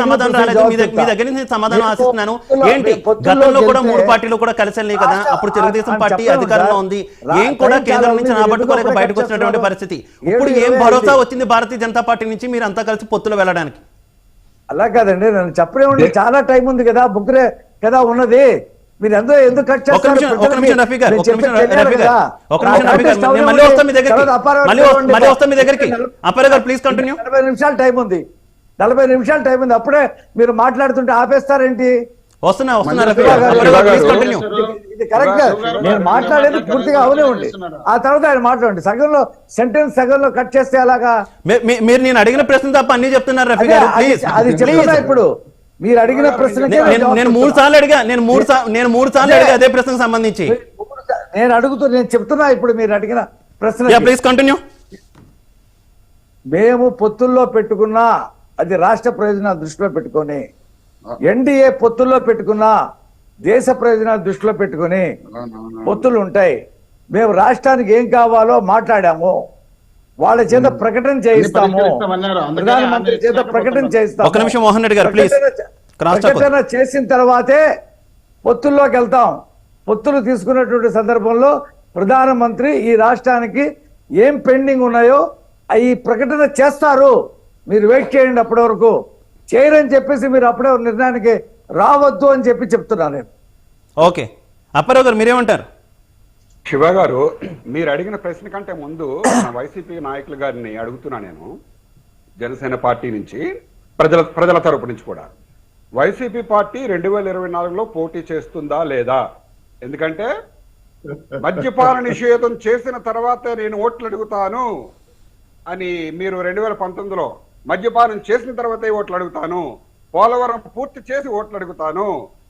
సమాధానం రాలేదు. మీ దగ్గర నుంచి సమాధానం ఆశిస్తున్నాను. ఏంటి? గతంలో కూడా మూడు పార్టీలు కూడా కలిసి వెళ్ళినాయి కదా అప్పుడు తెలుగుదేశం పార్టీ అధికారంలో. ఉంది. ఏం కూడా కేంద్రం నుంచి. రాబట్టుకోలేక బయటకు వచ్చినటువంటి పరిస్థితి? ఇప్పుడు ఏం భరోసా. వచ్చింది భారతీయ జనతా పార్టీ నుంచి? మీరు అంతా కలిసి పొత్తులో వెళ్ళడానికి. అలా కాదండి నేను చెప్పలేమండి చాలా టైం ఉంది కదా బుక్రే కదా ఉన్నది. మీరు ఎంతో ఎందుకు కట్ ఒక చేస్తారు నలభై నిమిషాలు టైం ఉంది. నలభై నిమిషాలు టైం ఉంది. అప్పుడే మీరు మాట్లాడుతుంటే ఆపేస్తారేంటి. ఇది కరెక్ట్ నేను మాట్లాడేది పూర్తిగా అవనివ్వండి ఆ తర్వాత ఆయన మాట్లాడండి. సగంలో సెంటెన్స్ సగంలో కట్ చేస్తే అలాగా మీరు నేను అడిగిన ప్రశ్న తప్ప అన్ని చెప్తున్నారు రఫీ అదే గారు. అది- ప్లీజ్ అది చెప్తున్నా ఇప్పుడు. మీరు అడిగిన ప్రశ్నకే నేను- మూడు. సార్లు అడిగా నేను మూడు నేను మూడు సార్లు. అడిగా అదే ప్రశ్నకు సంబంధించి. నేను అడుగుతూ నేను చెప్తున్నా ఇప్పుడు మీరు అడిగిన ప్రశ్న ప్లీజ్ కంటిన్యూ మేము పొత్తుల్లో పెట్టుకున్నా అది రాష్ట్ర ప్రయోజనాలు దృష్టిలో పెట్టుకొని ఎన్డీఏ పొత్తుల్లో పెట్టుకున్నా దేశ ప్రయోజనాలు దృష్టిలో పెట్టుకొని పొత్తులు ఉంటాయి. మేము రాష్ట్రానికి ఏం కావాలో మాట్లాడాము. వాళ్ళ చేత ప్రకటన చేయిస్తాము. ప్రధానమంత్రి చేత ప్రకటన. చేయిస్తాము. ఒక్క నిమిషం మోహన్ రెడ్డి గారు, please. ప్రకటన- చేసిన తర్వాతే పొత్తుల్లోకి వెళ్తాం. పొత్తులు తీసుకున్నటువంటి సందర్భంలో ప్రధానమంత్రి ఈ రాష్ట్రానికి ఏం పెండింగ్ ఉన్నాయో అవి ప్రకటన చేస్తారు. మీరు వెయిట్ చేయండి అప్పటి వరకు. చేయరని చెప్పేసి మీరు అప్పుడే నిర్ణయానికి రావద్దు అని చెప్పి చెప్తున్నాను నేను. ఓకే. అప్పారావు గారు మీరేమంటారు? శివ గారు మీరు అడిగిన ప్రశ్న కంటే ముందు వైసీపీ నాయకుల గారిని అడుగుతున్నా నేను. జనసేన పార్టీ నుంచి ప్రజల ప్రజల తరపు నుంచి కూడా. వైసీపీ పార్టీ రెండు వేల ఇరవై నాలుగులో పోటీ చేస్తుందా లేదా? ఎందుకంటే మద్యపాన నిషేధం చేసిన తర్వాత నేను ఓట్లు అడుగుతాను అని మీరు రెండు వేల పంతొమ్మిదిలో మద్యపానం చేసిన తర్వాతే ఓట్లు అడుగుతాను పోలవరం పూర్తి చేసి ఓట్లు అడుగుతాను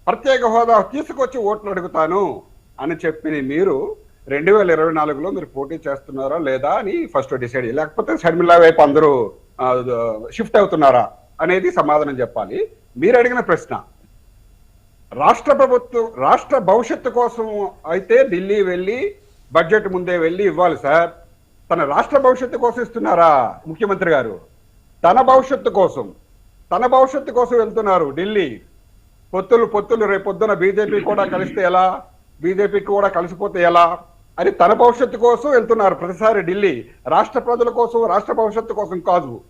ప్రత్యేక హోదా తీసుకొచ్చి ఓట్లు అడుగుతాను అని చెప్పి మీరు రెండు వేల ఇరవై నాలుగులో మీరు పోటీ చేస్తున్నారా లేదా అని ఫస్ట్ డిసైడ్ లేకపోతే షర్మిలా వైపు అందరూ షిఫ్ట్ అవుతున్నారా అనేది సమాధానం చెప్పాలి. మీరు అడిగిన ప్రశ్న. రాష్ట్ర ప్రభుత్వం రాష్ట్ర భవిష్యత్తు కోసం అయితే ఢిల్లీ వెళ్ళి బడ్జెట్ ముందే వెళ్ళి ఇవ్వాలి సార్. తన రాష్ట్ర భవిష్యత్తు కోసం ఇస్తున్నారా ముఖ్యమంత్రి గారు? తన భవిష్యత్తు కోసం తన భవిష్యత్తు కోసం వెళ్తున్నారు ఢిల్లీ. పొత్తులు పొత్తులు రేపొద్దున బీజేపీ కూడా కలిస్తే ఎలా? బీజేపీకి కూడా కలిసిపోతే ఎలా? అని తన భవిష్యత్తు కోసం వెళ్తున్నారు ప్రతిసారి ఢిల్లీ. రాష్ట్ర ప్రజల కోసం రాష్ట్ర భవిష్యత్తు కోసం కాదు.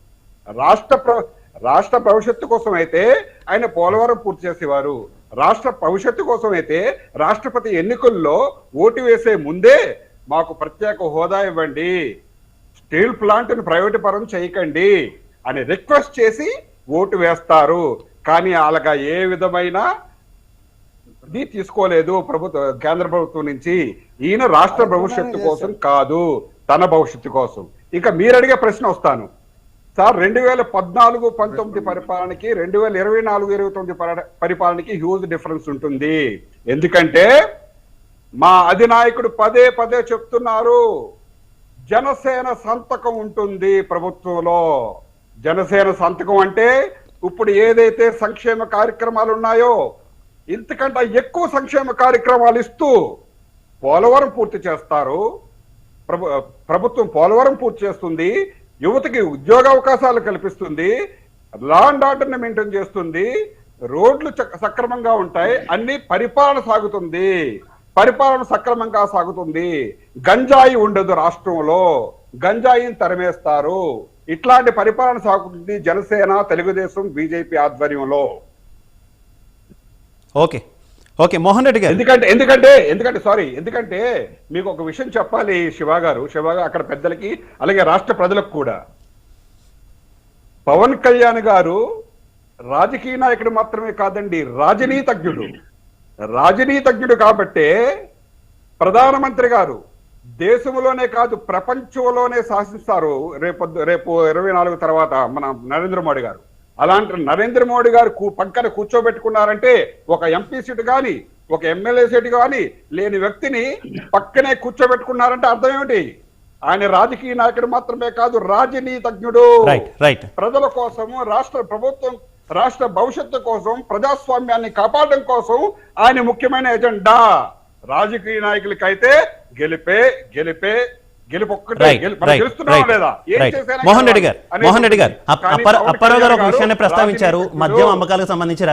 రాష్ట్ర ప్ర- రాష్ట్ర భవిష్యత్తు కోసం అయితే ఆయన పోలవరం పూర్తి చేసేవారు. రాష్ట్ర భవిష్యత్తు కోసం అయితే రాష్ట్రపతి ఎన్నికల్లో ఓటు వేసే ముందే మాకు ప్రత్యేక హోదా ఇవ్వండి. స్టీల్ ప్లాంట్ని ప్రైవేటు పరం చేయకండి. అని రిక్వెస్ట్ చేసి ఓటు వేస్తారు. కానీ వాళ్ళగా ఏ విధమైన ఇది తీసుకోలేదు ప్రభుత్వ కేంద్ర ప్రభుత్వం నుంచి. ఈయన రాష్ట్ర భవిష్యత్తు కోసం కాదు తన భవిష్యత్తు కోసం. ఇక మీరు అడిగే ప్రశ్న వస్తాను. సార్ రెండు వేల పద్నాలుగు పంతొమ్మిది పరిపాలనకి రెండు వేల ఇరవై నాలుగు ఇరవై తొమ్మిది పరి- పరిపాలనకి హ్యూజ్ డిఫరెన్స్ ఉంటుంది. ఎందుకంటే మా అధినాయకుడు పదే పదే చెప్తున్నారు జనసేన సంతకం ఉంటుంది ప్రభుత్వంలో. జనసేన సంతకం అంటే ఇప్పుడు ఏదైతే సంక్షేమ కార్యక్రమాలు ఉన్నాయో ఇంతకంటే ఎక్కువ సంక్షేమ కార్యక్రమాలు ఇస్తూ పోలవరం పూర్తి చేస్తారు. ప్రభు ప్రభుత్వం పోలవరం పూర్తి చేస్తుంది. యువతకి ఉద్యోగ అవకాశాలు కల్పిస్తుంది. లా అండ్ మెయింటైన్ చేస్తుంది. రోడ్లు సక్రమంగా ఉంటాయి. అన్ని పరిపాలన సాగుతుంది. పరిపాలన సక్రమంగా సాగుతుంది. గంజాయి ఉండదు రాష్ట్రంలో. గంజాయిని తరిమేస్తారు. ఇట్లాంటి పరిపాలన సాగుతుంది జనసేన తెలుగుదేశం బీజేపీ ఆధ్వర్యంలో. ఓకే. ఓకే మోహన్ రెడ్డి గారు. ఎందుకంటే ఎందుకంటే ఎందుకంటే సారీ ఎందుకంటే మీకు ఒక విషయం చెప్పాలి శివ గారు. శివ గారు అక్కడ పెద్దలకి అలాగే రాష్ట్ర ప్రజలకు కూడా. పవన్ కళ్యాణ్ గారు రాజకీయ నాయకుడు మాత్రమే కాదండి రాజనీతజ్ఞుడు. రాజనీతజ్ఞుడు కాబట్టే ప్రధానమంత్రి గారు దేశంలోనే కాదు ప్రపంచంలోనే శాసిస్తారు. రేపు రేపు ఇరవై నాలుగు తర్వాత మన నరేంద్ర మోడీ గారు. అలాంటి నరేంద్ర మోడీ గారు పక్కన కూర్చోబెట్టుకున్నారంటే ఒక ఎంపీ సీటు కానీ ఒక ఎమ్మెల్యే సీటు కానీ లేని వ్యక్తిని పక్కనే కూర్చోబెట్టుకున్నారంటే అర్థం ఏమిటి? ఆయన రాజకీయ నాయకుడు మాత్రమే కాదు రాజనీతజ్ఞుడు ప్రజల కోసము రాష్ట్ర ప్రభుత్వం రాష్ట్ర భవిష్యత్తు కోసం ప్రజాస్వామ్యాన్ని కాపాడడం కోసం ఆయన ముఖ్యమైన ఎజెండా. రాజకీయ నాయకులకైతే గెలిపే గెలిపే గెలుపు మోహన్ రెడ్డి గారు మోహన్ రెడ్డి గారు అప్పారావు గారు ఒక విషయాన్ని ప్రస్తావించారు మద్యం. అమ్మకాలకు సంబంధించి